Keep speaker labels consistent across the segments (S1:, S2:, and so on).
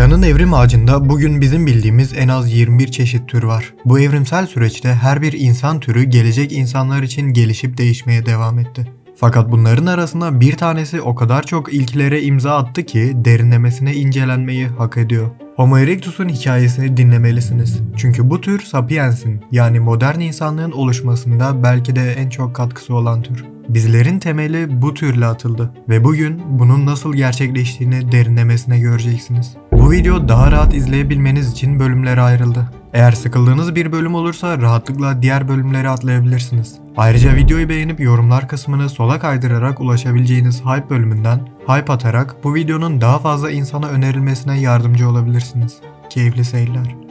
S1: İnsanın evrim ağacında bugün bizim bildiğimiz en az 21 çeşit tür var. Bu evrimsel süreçte her bir insan türü gelecek insanlar için gelişip değişmeye devam etti. Fakat bunların arasında bir tanesi o kadar çok ilklere imza attı ki derinlemesine incelenmeyi hak ediyor. Homo erectus'un hikayesini dinlemelisiniz. Çünkü bu tür Sapiens'in yani modern insanlığın oluşmasında belki de en çok katkısı olan tür. Bizlerin temeli bu türle atıldı ve bugün bunun nasıl gerçekleştiğini derinlemesine göreceksiniz. Bu video daha rahat izleyebilmeniz için bölümlere ayrıldı. Eğer sıkıldığınız bir bölüm olursa rahatlıkla diğer bölümleri atlayabilirsiniz. Ayrıca videoyu beğenip yorumlar kısmını sola kaydırarak ulaşabileceğiniz hype bölümünden hype atarak bu videonun daha fazla insana önerilmesine yardımcı olabilirsiniz. Keyifli seyirler.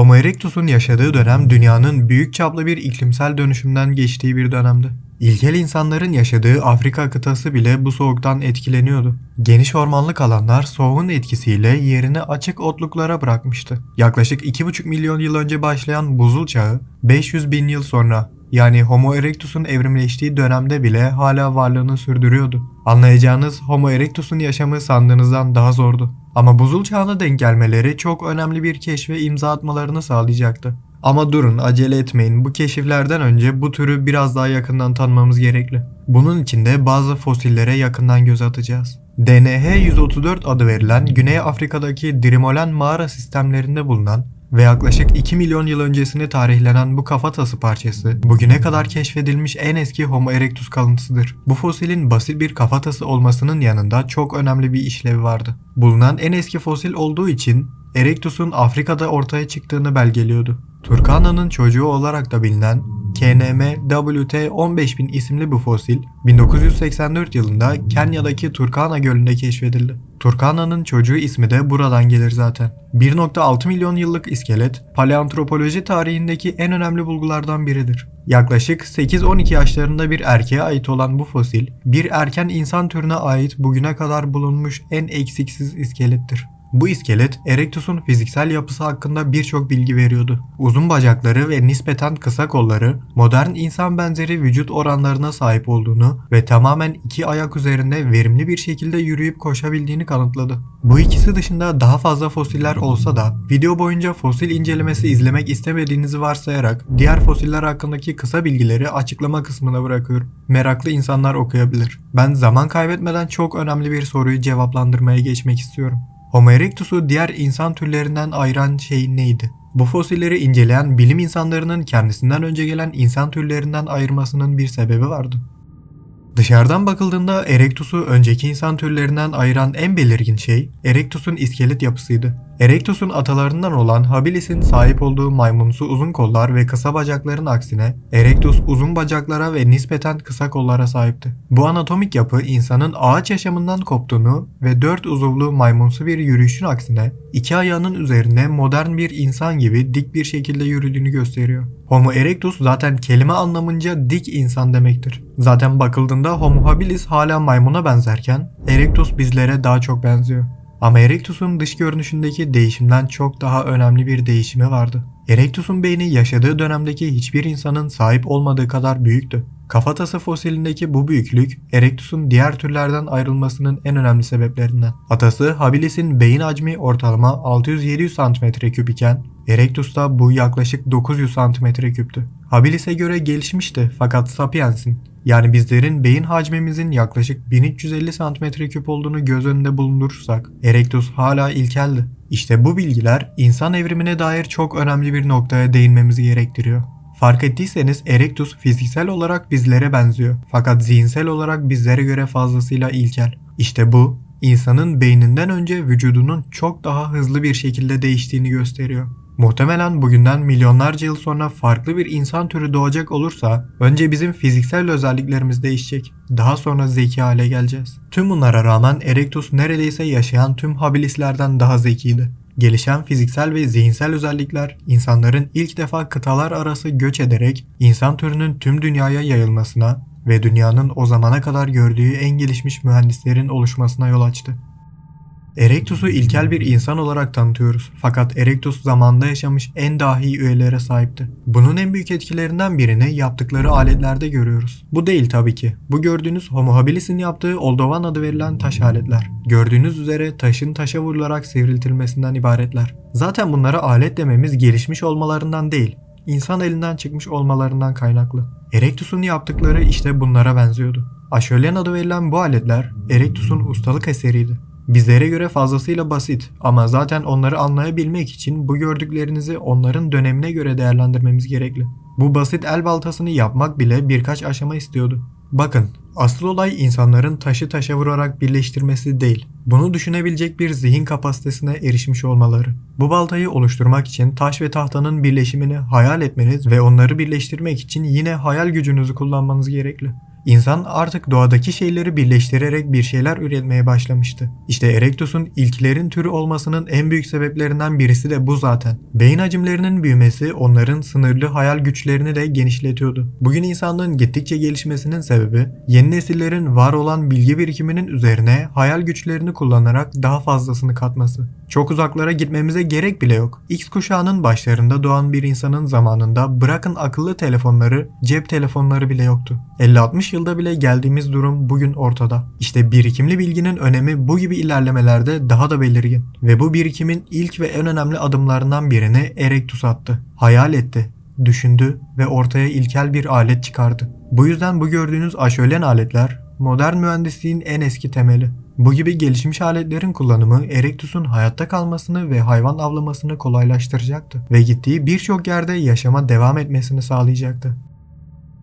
S1: Homo erectus'un yaşadığı dönem dünyanın büyük çaplı bir iklimsel dönüşümden geçtiği bir dönemdi. İlkel insanların yaşadığı Afrika kıtası bile bu soğuktan etkileniyordu. Geniş ormanlık alanlar soğuğun etkisiyle yerini açık otluklara bırakmıştı. Yaklaşık 2,5 milyon yıl önce başlayan buzul çağı 500 bin yıl sonra yani Homo erectus'un evrimleştiği dönemde bile hala varlığını sürdürüyordu. Anlayacağınız Homo erectus'un yaşamı sandığınızdan daha zordu. Ama buzul çağına denk gelmeleri çok önemli bir keşfe imza atmalarını sağlayacaktı. Ama durun acele etmeyin bu keşiflerden önce bu türü biraz daha yakından tanımamız gerekli. Bunun için de bazı fosillere yakından göz atacağız. DNH-134 adı verilen Güney Afrika'daki Drimolen mağara sistemlerinde bulunan ve yaklaşık 2 milyon yıl öncesine tarihlenen bu kafatası parçası bugüne kadar keşfedilmiş en eski Homo erectus kalıntısıdır. Bu fosilin basit bir kafatası olmasının yanında çok önemli bir işlevi vardı. Bulunan en eski fosil olduğu için Erectus'un Afrika'da ortaya çıktığını belgeliyordu. Turkana'nın çocuğu olarak da bilinen KNM WT15000 isimli bu fosil 1984 yılında Kenya'daki Turkana Gölü'nde keşfedildi. Turkana'nın çocuğu ismi de buradan gelir zaten. 1.6 milyon yıllık iskelet paleantropoloji tarihindeki en önemli bulgulardan biridir. Yaklaşık 8-12 yaşlarında bir erkeğe ait olan bu fosil, bir erken insan türüne ait bugüne kadar bulunmuş en eksiksiz iskelettir. Bu iskelet Erectus'un fiziksel yapısı hakkında birçok bilgi veriyordu. Uzun bacakları ve nispeten kısa kolları modern insan benzeri vücut oranlarına sahip olduğunu ve tamamen iki ayak üzerinde verimli bir şekilde yürüyüp koşabildiğini kanıtladı. Bu ikisi dışında daha fazla fosiller olsa da video boyunca fosil incelemesi izlemek istemediğinizi varsayarak diğer fosiller hakkındaki kısa bilgileri açıklama kısmına bırakıyorum. Meraklı insanlar okuyabilir. Ben zaman kaybetmeden çok önemli bir soruyu cevaplandırmaya geçmek istiyorum. Homo erectus'u diğer insan türlerinden ayıran şey neydi? Bu fosilleri inceleyen bilim insanlarının kendisinden önce gelen insan türlerinden ayırmasının bir sebebi vardı. Dışarıdan bakıldığında Erectus'u önceki insan türlerinden ayıran en belirgin şey Erectus'un iskelet yapısıydı. Erectus'un atalarından olan Habilis'in sahip olduğu maymunsu uzun kollar ve kısa bacakların aksine Erectus uzun bacaklara ve nispeten kısa kollara sahipti. Bu anatomik yapı insanın ağaç yaşamından koptuğunu ve dört uzuvlu maymunsu bir yürüyüşün aksine iki ayağının üzerine modern bir insan gibi dik bir şekilde yürüdüğünü gösteriyor. Homo erectus zaten kelime anlamınca dik insan demektir. Zaten bakıldığında Homo habilis hala maymuna benzerken Erectus bizlere daha çok benziyor. Ama Erectus'un dış görünüşündeki değişimden çok daha önemli bir değişimi vardı. Erectus'un beyni yaşadığı dönemdeki hiçbir insanın sahip olmadığı kadar büyüktü. Kafatası fosilindeki bu büyüklük Erectus'un diğer türlerden ayrılmasının en önemli sebeplerinden. Atası Habilis'in beyin hacmi ortalama 600-700 cm3 iken Erectus'ta bu yaklaşık 900 cm3'tü. Habilis'e göre gelişmişti fakat Sapiens'in yani bizlerin beyin hacmimizin yaklaşık 1350 cm3 olduğunu göz önünde bulundurursak Erectus hala ilkeldi. İşte bu bilgiler insan evrimine dair çok önemli bir noktaya değinmemizi gerektiriyor. Fark ettiyseniz Erectus fiziksel olarak bizlere benziyor fakat zihinsel olarak bizlere göre fazlasıyla ilkel. İşte bu insanın beyninden önce vücudunun çok daha hızlı bir şekilde değiştiğini gösteriyor. Muhtemelen bugünden milyonlarca yıl sonra farklı bir insan türü doğacak olursa önce bizim fiziksel özelliklerimiz değişecek. Daha sonra zeki hale geleceğiz. Tüm bunlara rağmen Erectus neredeyse yaşayan tüm habilislerden daha zekiydi. Gelişen fiziksel ve zihinsel özellikler insanların ilk defa kıtalar arası göç ederek insan türünün tüm dünyaya yayılmasına ve dünyanın o zamana kadar gördüğü en gelişmiş mühendislerin oluşmasına yol açtı. Erectus'u ilkel bir insan olarak tanıtıyoruz. Fakat Erectus zamanında yaşamış en dahi üyelere sahipti. Bunun en büyük etkilerinden birini yaptıkları aletlerde görüyoruz. Bu değil tabii ki. Bu gördüğünüz Homo habilis'in yaptığı Oldovan adı verilen taş aletler. Gördüğünüz üzere taşın taşa vurularak sivriltilmesinden ibaretler. Zaten bunlara alet dememiz gelişmiş olmalarından değil, insan elinden çıkmış olmalarından kaynaklı. Erectus'un yaptıkları işte bunlara benziyordu. Aşölyen adı verilen bu aletler Erectus'un ustalık eseriydi. Bizlere göre fazlasıyla basit ama zaten onları anlayabilmek için bu gördüklerinizi onların dönemine göre değerlendirmemiz gerekli. Bu basit el baltasını yapmak bile birkaç aşama istiyordu. Bakın, asıl olay insanların taşı taşa vurarak birleştirmesi değil. Bunu düşünebilecek bir zihin kapasitesine erişmiş olmaları. Bu baltayı oluşturmak için taş ve tahtanın birleşimini hayal etmeniz ve onları birleştirmek için yine hayal gücünüzü kullanmanız gerekli. İnsan artık doğadaki şeyleri birleştirerek bir şeyler üretmeye başlamıştı. İşte Erectus'un ilklerin türü olmasının en büyük sebeplerinden birisi de bu zaten. Beyin hacimlerinin büyümesi onların sınırlı hayal güçlerini de genişletiyordu. Bugün insanlığın gittikçe gelişmesinin sebebi yeni nesillerin var olan bilgi birikiminin üzerine hayal güçlerini kullanarak daha fazlasını katması. Çok uzaklara gitmemize gerek bile yok. X kuşağının başlarında doğan bir insanın zamanında bırakın akıllı telefonları, cep telefonları bile yoktu. 50-60 yılda bile geldiğimiz durum bugün ortada. İşte birikimli bilginin önemi bu gibi ilerlemelerde daha da belirgin. Ve bu birikimin ilk ve en önemli adımlarından birini Erectus attı. Hayal etti, düşündü ve ortaya ilkel bir alet çıkardı. Bu yüzden bu gördüğünüz aşölen aletler modern mühendisliğin en eski temeli. Bu gibi gelişmiş aletlerin kullanımı Erectus'un hayatta kalmasını ve hayvan avlamasını kolaylaştıracaktı ve gittiği birçok yerde yaşama devam etmesini sağlayacaktı.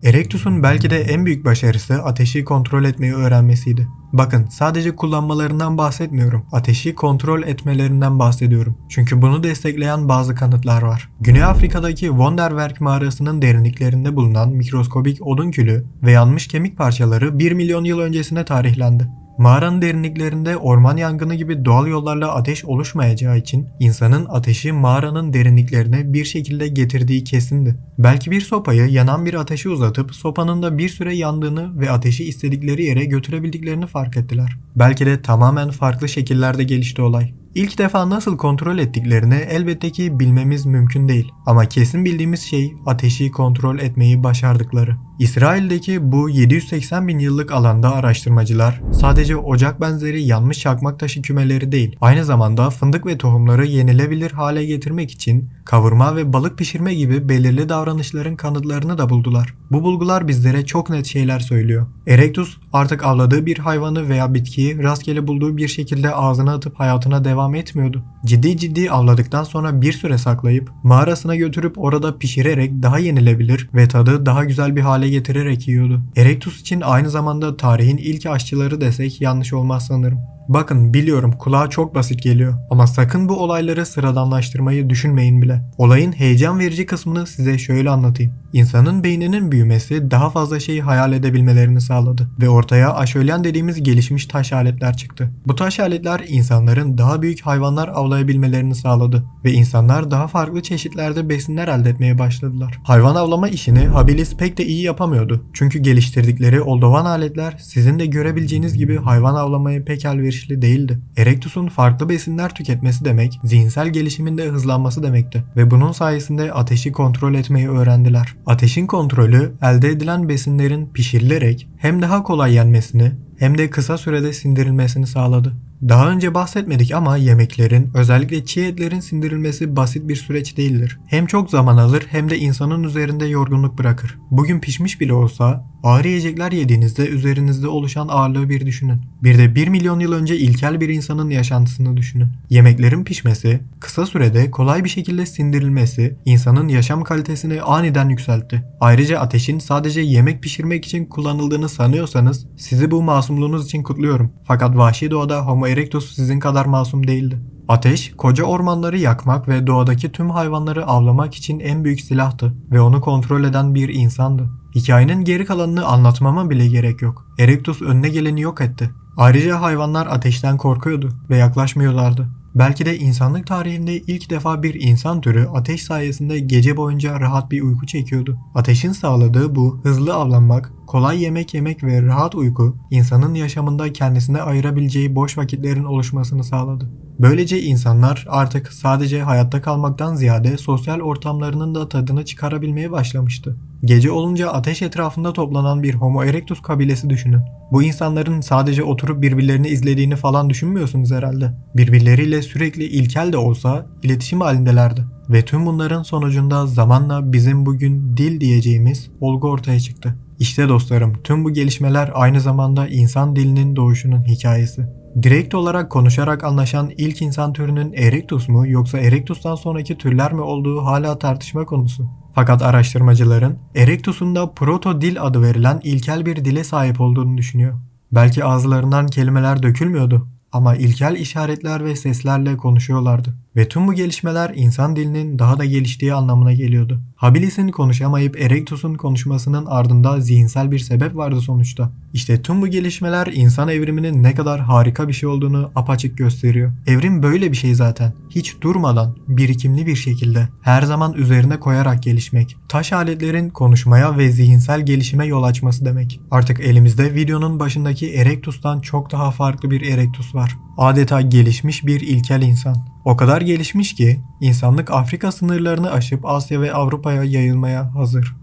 S1: Erectus'un belki de en büyük başarısı ateşi kontrol etmeyi öğrenmesiydi. Bakın sadece kullanmalarından bahsetmiyorum. Ateşi kontrol etmelerinden bahsediyorum. Çünkü bunu destekleyen bazı kanıtlar var. Güney Afrika'daki Wonderwerk mağarasının derinliklerinde bulunan mikroskobik odun külü ve yanmış kemik parçaları 1 milyon yıl öncesine tarihlendi. Mağaranın derinliklerinde orman yangını gibi doğal yollarla ateş oluşmayacağı için insanın ateşi mağaranın derinliklerine bir şekilde getirdiği kesindi. Belki bir sopayı yanan bir ateşe uzatıp sopanın da bir süre yandığını ve ateşi istedikleri yere götürebildiklerini fark ettiler. Belki de tamamen farklı şekillerde gelişti olay. İlk defa nasıl kontrol ettiklerini elbette ki bilmemiz mümkün değil. Ama kesin bildiğimiz şey ateşi kontrol etmeyi başardıkları. İsrail'deki bu 780 bin yıllık alanda araştırmacılar sadece ocak benzeri yanmış çakmak taşı kümeleri değil, aynı zamanda fındık ve tohumları yenilebilir hale getirmek için kavurma ve balık pişirme gibi belirli davranışların kanıtlarını da buldular. Bu bulgular bizlere çok net şeyler söylüyor. Erectus artık avladığı bir hayvanı veya bitkiyi rastgele bulduğu bir şekilde ağzına atıp hayatına devam etmiyordu. Ciddi ciddi avladıktan sonra bir süre saklayıp mağarasına götürüp orada pişirerek daha yenilebilir ve tadı daha güzel bir hale getirerek yiyordu. Erectus için aynı zamanda tarihin ilk aşçıları desek yanlış olmaz sanırım. Bakın biliyorum kulağa çok basit geliyor ama sakın bu olayları sıradanlaştırmayı düşünmeyin bile. Olayın heyecan verici kısmını size şöyle anlatayım. İnsanın beyninin büyümesi daha fazla şeyi hayal edebilmelerini sağladı ve ortaya aşölyen dediğimiz gelişmiş taş aletler çıktı. Bu taş aletler insanların daha büyük hayvanlar avlayabilmelerini sağladı ve insanlar daha farklı çeşitlerde besinler elde etmeye başladılar. Hayvan avlama işini Habilis pek de iyi yapamıyordu. Çünkü geliştirdikleri oldovan aletler sizin de görebileceğiniz gibi hayvan avlamaya pek elverişli değildi. Erectus'un farklı besinler tüketmesi demek zihinsel gelişimin de hızlanması demekti ve bunun sayesinde ateşi kontrol etmeyi öğrendiler. Ateşin kontrolü elde edilen besinlerin pişirilerek hem daha kolay yenmesini hem de kısa sürede sindirilmesini sağladı. Daha önce bahsetmedik ama yemeklerin, özellikle çiğ etlerin sindirilmesi basit bir süreç değildir. Hem çok zaman alır hem de insanın üzerinde yorgunluk bırakır. Bugün pişmiş bile olsa ağır yiyecekler yediğinizde üzerinizde oluşan ağırlığı bir düşünün. Bir de 1 milyon yıl önce ilkel bir insanın yaşantısını düşünün. Yemeklerin pişmesi, kısa sürede kolay bir şekilde sindirilmesi insanın yaşam kalitesini aniden yükseltti. Ayrıca ateşin sadece yemek pişirmek için kullanıldığını sanıyorsanız sizi bu masumluğunuz için kutluyorum. Fakat vahşi doğada Homo erectus sizin kadar masum değildi. Ateş, koca ormanları yakmak ve doğadaki tüm hayvanları avlamak için en büyük silahtı ve onu kontrol eden bir insandı. Hikayenin geri kalanını anlatmama bile gerek yok. Erectus önüne geleni yok etti. Ayrıca hayvanlar ateşten korkuyordu ve yaklaşmıyorlardı. Belki de insanlık tarihinde ilk defa bir insan türü ateş sayesinde gece boyunca rahat bir uyku çekiyordu. Ateşin sağladığı bu hızlı avlanmak kolay yemek yemek ve rahat uyku insanın yaşamında kendisine ayırabileceği boş vakitlerin oluşmasını sağladı. Böylece insanlar artık sadece hayatta kalmaktan ziyade sosyal ortamlarının da tadını çıkarabilmeye başlamıştı. Gece olunca ateş etrafında toplanan bir Homo erectus kabilesi düşünün. Bu insanların sadece oturup birbirlerini izlediğini falan düşünmüyorsunuz herhalde. Birbirleriyle sürekli ilkel de olsa iletişim halindelerdi. Ve tüm bunların sonucunda zamanla bizim bugün dil diyeceğimiz olgu ortaya çıktı. İşte dostlarım tüm bu gelişmeler aynı zamanda insan dilinin doğuşunun hikayesi. Direkt olarak konuşarak anlaşan ilk insan türünün Erectus mu yoksa Erectus'tan sonraki türler mi olduğu hala tartışma konusu. Fakat araştırmacıların Erectus'un da proto dil adı verilen ilkel bir dile sahip olduğunu düşünüyor. Belki ağızlarından kelimeler dökülmüyordu ama ilkel işaretler ve seslerle konuşuyorlardı. Ve tüm bu gelişmeler insan dilinin daha da geliştiği anlamına geliyordu. Habilis'in konuşamayıp Erectus'un konuşmasının ardında zihinsel bir sebep vardı sonuçta. İşte tüm bu gelişmeler insan evriminin ne kadar harika bir şey olduğunu apaçık gösteriyor. Evrim böyle bir şey zaten. Hiç durmadan, birikimli bir şekilde, her zaman üzerine koyarak gelişmek. Taş aletlerin konuşmaya ve zihinsel gelişime yol açması demek. Artık elimizde videonun başındaki Erectus'tan çok daha farklı bir Erectus var. Adeta gelişmiş bir ilkel insan. O kadar gelişmiş ki insanlık Afrika sınırlarını aşıp Asya ve Avrupa'ya yayılmaya hazır.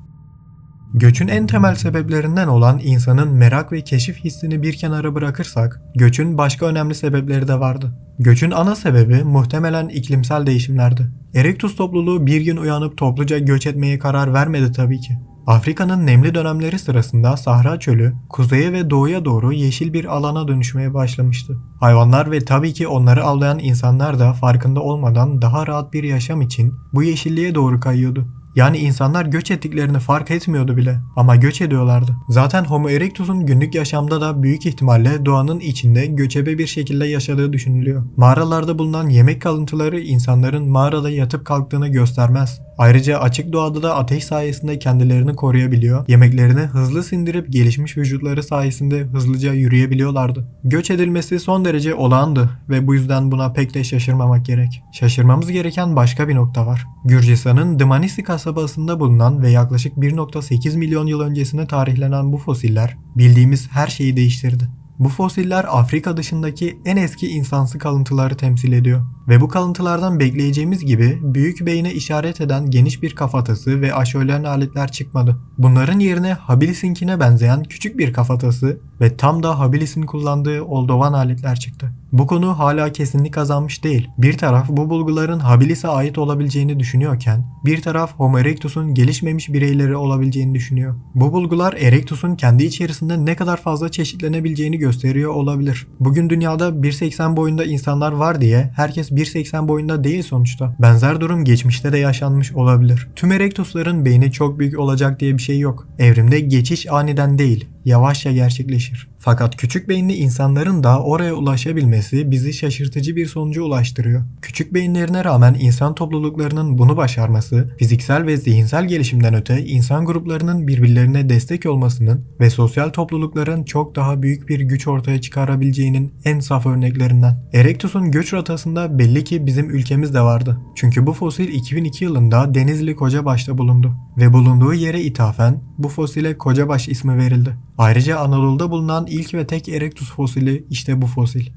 S1: Göçün en temel sebeplerinden olan insanın merak ve keşif hissini bir kenara bırakırsak, göçün başka önemli sebepleri de vardı. Göçün ana sebebi muhtemelen iklimsel değişimlerdi. Erectus topluluğu bir gün uyanıp topluca göç etmeye karar vermedi tabii ki. Afrika'nın nemli dönemleri sırasında Sahra Çölü kuzeye ve doğuya doğru yeşil bir alana dönüşmeye başlamıştı. Hayvanlar ve tabii ki onları avlayan insanlar da farkında olmadan daha rahat bir yaşam için bu yeşilliğe doğru kayıyordu. Yani insanlar göç ettiklerini fark etmiyordu bile ama göç ediyorlardı. Zaten Homo erectus'un günlük yaşamda da büyük ihtimalle doğanın içinde göçebe bir şekilde yaşadığı düşünülüyor. Mağaralarda bulunan yemek kalıntıları insanların mağarada yatıp kalktığını göstermez. Ayrıca açık doğada da ateş sayesinde kendilerini koruyabiliyor, yemeklerini hızlı sindirip gelişmiş vücutları sayesinde hızlıca yürüyebiliyorlardı. Göç edilmesi son derece olağandı ve bu yüzden buna pek de şaşırmamak gerek. Şaşırmamız gereken başka bir nokta var. Gürcistan'ın Dmanisi kasabasında bulunan ve yaklaşık 1.8 milyon yıl öncesine tarihlenen bu fosiller bildiğimiz her şeyi değiştirdi. Bu fosiller Afrika dışındaki en eski insansı kalıntıları temsil ediyor. Ve bu kalıntılardan bekleyeceğimiz gibi büyük beyne işaret eden geniş bir kafatası ve aşölen aletler çıkmadı. Bunların yerine Habilis'inkine benzeyen küçük bir kafatası ve tam da Habilis'in kullandığı oldovan aletler çıktı. Bu konu hala kesinlik kazanmış değil. Bir taraf bu bulguların Habilis'e ait olabileceğini düşünüyorken, bir taraf Homo erectus'un gelişmemiş bireyleri olabileceğini düşünüyor. Bu bulgular Erectus'un kendi içerisinde ne kadar fazla çeşitlenebileceğini gösteriyor olabilir. Bugün dünyada 1.80 boyunda insanlar var diye herkes 1.80 boyunda değil sonuçta. Benzer durum geçmişte de yaşanmış olabilir. Tüm Erectus'ların beyni çok büyük olacak diye bir şey yok. Evrimde geçiş aniden değil, yavaşça gerçekleşir. Fakat küçük beyinli insanların da oraya ulaşabilmesi bizi şaşırtıcı bir sonuca ulaştırıyor. Küçük beyinlerine rağmen insan topluluklarının bunu başarması, fiziksel ve zihinsel gelişimden öte insan gruplarının birbirlerine destek olmasının ve sosyal toplulukların çok daha büyük bir güç ortaya çıkarabileceğinin en saf örneklerinden. Erectus'un göç rotasında belli ki bizim ülkemiz de vardı. Çünkü bu fosil 2002 yılında Denizli Kocabaş'ta bulundu ve bulunduğu yere ithafen bu fosile Kocabaş ismi verildi. Ayrıca Anadolu'da bulunan ilk ve tek Erectus fosili işte bu fosil.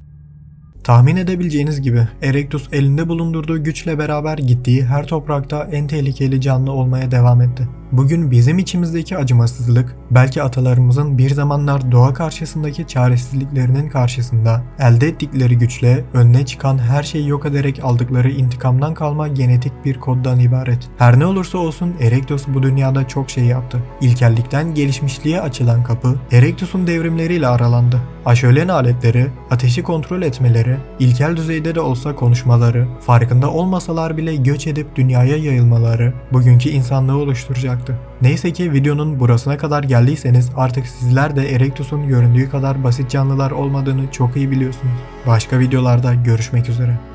S1: Tahmin edebileceğiniz gibi Erectus elinde bulundurduğu güçle beraber gittiği her toprakta en tehlikeli canlı olmaya devam etti. Bugün bizim içimizdeki acımasızlık, belki atalarımızın bir zamanlar doğa karşısındaki çaresizliklerinin karşısında elde ettikleri güçle önüne çıkan her şeyi yok ederek aldıkları intikamdan kalma genetik bir koddan ibaret. Her ne olursa olsun Erectus bu dünyada çok şey yaptı. İlkellikten gelişmişliğe açılan kapı Erectus'un devrimleriyle aralandı. Aşölen aletleri, ateşi kontrol etmeleri, ilkel düzeyde de olsa konuşmaları, farkında olmasalar bile göç edip dünyaya yayılmaları bugünkü insanlığı oluşturacaktı. Neyse ki videonun burasına kadar geldiyseniz artık sizler de Erectus'un göründüğü kadar basit canlılar olmadığını çok iyi biliyorsunuz. Başka videolarda görüşmek üzere.